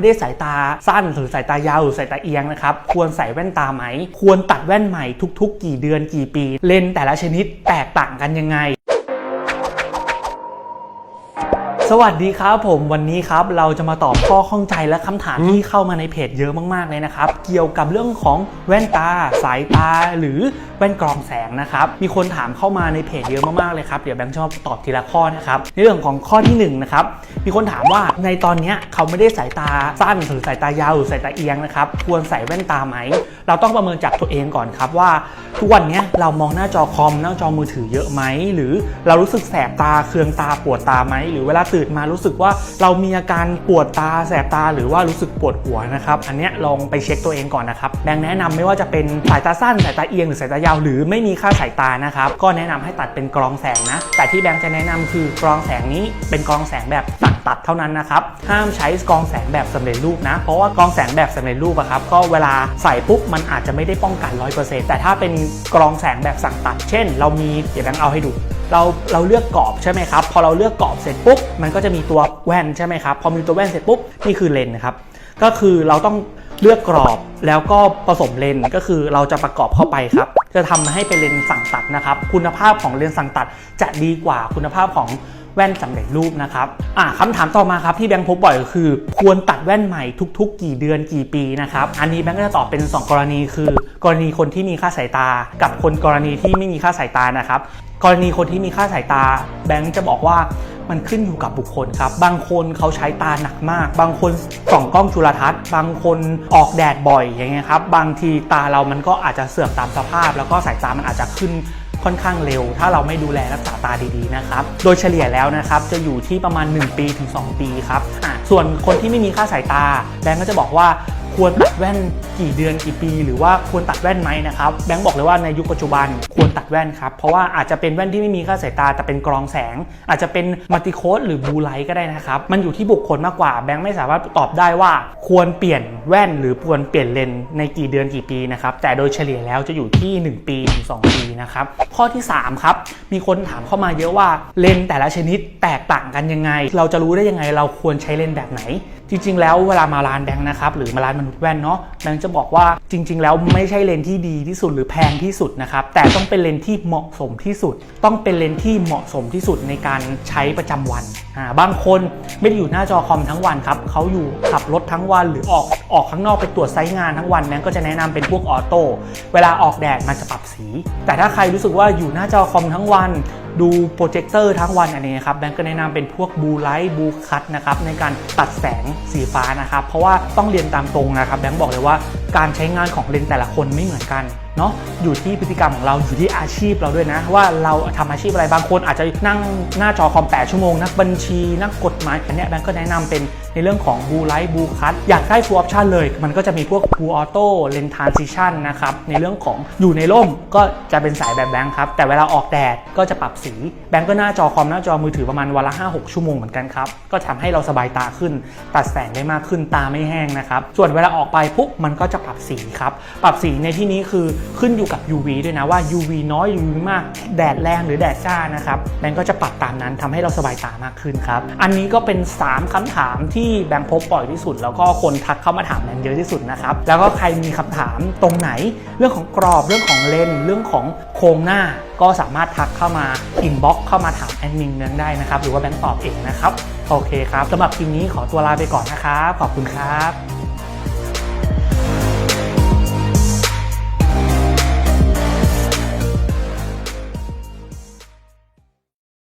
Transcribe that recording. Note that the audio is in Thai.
ไม่ได้สายตาสั้นหรือสายตายาวหรือสายตาเอียงนะครับ ควรใส่แว่นตาไหม ควรตัดแว่นใหม่ทุก ๆ กี่เดือนกี่ปี เลนส์แต่ละชนิดแตกต่างกันยังไง สวัสดีครับผมวันนี้ครับเราจะมาตอบข้อข้องใจและคำถามที่เข้ามาในเพจเยอะมากๆเลยนะครับ เกี่ยวกับเรื่องของแว่นตา สายตาหรือแว่นกรองแสงนะครับ มีคนถามเข้ามาในเพจเยอะมากๆเลยครับเดี๋ยวแบงค์ชอบตอบทีละข้อนะครับในเรื่องของข้อที่หนึ่งนะครับมีคนถามว่าในตอนเนี้ยเขาไม่ได้สายตาสั้นหรือสายตายาวหรือสายตาเอียงนะครับควรใส่แว่นตาไหม เราต้องประเมินจากตัวเองก่อนครับว่า ทุกวันเนี้ยเรามองหน้าจอคอมหน้าจอมือถือเยอะไหมหรือเรารู้สึกแสบตาเคืองตาปวดตาไหมหรือเวลาตื่นมารู้สึกว่าเรามีอาการปวดตาแสบตาหรือว่ารู้สึกปวดหัวนะครับ อันเนี้ยลองไปเช็คตัวเองก่อนนะครับแบงค์แนะนำไม่ว่าจะเป็นสายตาสั้นสายตาเอียงหรือสายตายาวหรือไม่มีค่าสายตานะครับก็แนะนำให้ตัดเป็นกรองแสงนะ แต่ที่แบงค์จะแนะนำคือกรองแสงนี้เป็นกรองแสงแบบสั่งตัดเท่านั้นนะครับห้ามใช้กรองแสงแบบสำเร็จรูปนะ เพราะว่ากรองแสงแบบสำเร็จรูปอะครับก็เวลาใส่ปุ๊บมันอาจจะไม่ได้ป้องกัน 100%แต่ถ้าเป็นกรองแสงแบบสั่งตัด เช่น เรามีเดี๋ยวแบงค์เอาให้ดู เราเราเลือกกรอบใช่ไหมครับ พอเราเลือกกรอบเสร็จปุ๊บ มันก็จะมีตัวแว่นใช่ไหมครับ พอมีตัวแว่นเสร็จปุ๊บ นี่คือเลนส์นะครับ ก็คือเราต้องเลือกกรอบแล้วก็ผสมเลนส์ก็คือเราจะประกอบเข้าไปครับ จะทำให้เป็นเลนส์สั่งตัดนะครับ คุณภาพของเลนส์สั่งตัดจะดีกว่าคุณภาพของ แว่นสำเร็จรูปนะครับอ่าคำถามต่อมาครับที่แบงค์พบบ่อยก็คือ ควรตัดแว่นใหม่ทุก ๆ กี่เดือนกี่ปีนะครับอันนี้แบงค์ก็จะตอบเป็น 2 กรณีคือ กรณีคนที่มีค่าสายตา กับคนกรณีที่ไม่มีค่าสายตานะครับกรณีคนที่มีค่าสายตา แบงค์จะบอกว่ามันขึ้นอยู่กับบุคคลครับ บางคนเขาใช้ตาหนักมาก บางคนส่องกล้องจุลทรรศน์ บางคนออกแดดบ่อยอย่างเงี้ยครับ บางทีตาเรามันก็อาจจะเสื่อมตามสภาพ แล้วก็สายตามันอาจจะขึ้น ค่อนข้างเร็ว ถ้าเราไม่ดูแลรักษาตาดีๆนะครับ โดยเฉลี่ยแล้วนะครับจะอยู่ที่ประมาณ 1 ปีถึง 2 ปีครับส่วนคนที่ไม่มีค่าสายตาแบงก์ก็จะบอกว่า ควรตัดแว่นกี่เดือนกี่ปี หรือว่าควรตัดแว่นไหมนะครับแบงก์บอกเลยว่าในยุคปัจจุบันควรตัดแว่นครับเพราะว่าอาจจะเป็นแว่นที่ไม่มีค่าสายตาแต่เป็นกรองแสง อาจจะเป็นมัลติโคดหรือบูไลท์ก็ได้นะครับ มันอยู่ที่บุคคลมากกว่าแบงค์ไม่สามารถตอบได้ว่า ควรเปลี่ยนแว่นหรือควรเปลี่ยนเลนในกี่เดือนกี่ปีนะครับแต่โดยเฉลี่ยแล้วจะอยู่ที่ 1 ปีถึง2ปีนะครับข้อที่3ครับมีคนถามเข้ามาเยอะว่าเลนแต่ละชนิดแตกต่างกันยังไง เราจะรู้ได้ยังไงเราควรใช้เลนแบบไหน จริง ๆ แล้วเวลามาร้านแบงค์นะครับหรือมาร้านมนุษย์แว่นเนาะแบงค์จะบอกว่าจริง ๆ แล้วไม่ใช่เลนที่ดีที่สุดหรือแพงที่สุดนะครับแต่ต้องเป็นเลนที่เหมาะสมที่สุด ต้องเป็นเลนที่เหมาะสมที่สุดในการใช้ประจำวันอ่าบางคนไม่ได้อยู่หน้าจอคอมทั้งวันครับเขาอยู่ขับรถทั้งวันหรือออกออกข้างนอกไปตรวจไซต์งานทั้งวันแบงค์ก็จะแนะนำเป็นพวกออโต้เวลาออกแดดมันจะปรับสี แต่ถ้าใครรู้สึกว่าอยู่หน้าจอคอมทั้งวันดูโปรเจคเตอร์ทั้งวันอันนี้นะครับแบงก์ก็แนะนำเป็นพวกบูไลท์บูคัตนะครับในการตัดแสงสีฟ้านะครับ เพราะว่าต้องเรียนตามตรงนะครับแบงก์บอกเลยว่าการใช้งานของเลนส์แต่ละคนไม่เหมือนกัน เนาะอยู่ที่พฤติกรรมของเราอยู่ที่อาชีพเราด้วยนะ ว่าเราทำอาชีพอะไรบางคนอาจจะนั่งหน้าจอคอม 8 ชั่วโมง นักบัญชีนักกฎหมายอันเนี้ยแบงก์ก็แนะนำเป็นในเรื่องของบูไลท์บูคัตอยากได้ full option เลย มันก็จะมีพวก full auto lens transition นะครับ ในเรื่องของอยู่ในร่มก็จะเป็นสายแบบแบงค์ครับ แต่เวลาออกแดดก็จะปรับสีแบงก์ก็หน้าจอคอมหน้าจอมือถือประมาณวันละ 5-6 ชั่วโมงเหมือนกันครับ ก็ทำให้เราสบายตาขึ้น ตัดแสงได้มากขึ้นตาไม่แห้งนะครับส่วนเวลาออกไปปุ๊บมันก็จะปรับสีครับปรับสีในที่นี้คือขึ้นอยู่กับ UV ด้วยนะว่า UV น้อย UV มาก แดดแรงหรือแดดจ้านะครับแบงก์ก็จะปรับตามนั้นทำให้เราสบายตามากขึ้นครับ อันนี้ก็เป็น 3คำถามที่แบงค์พบบ่อยที่สุด แล้วก็คนทักเข้ามาถามแบงค์เยอะที่สุดนะครับ แล้วก็ใครมีคำถามตรงไหน เรื่องของกรอบเรื่องของเลนเรื่องของโครงหน้าก็สามารถทักเข้ามาอินบ็อกเข้ามาถามแอดมินแบงได้นะครับ หรือว่าแบงค์ตอบเองนะครับ โอเคครับสำหรับคลิปนี้ขอตัวลาไปก่อนนะครับ ขอบคุณครับ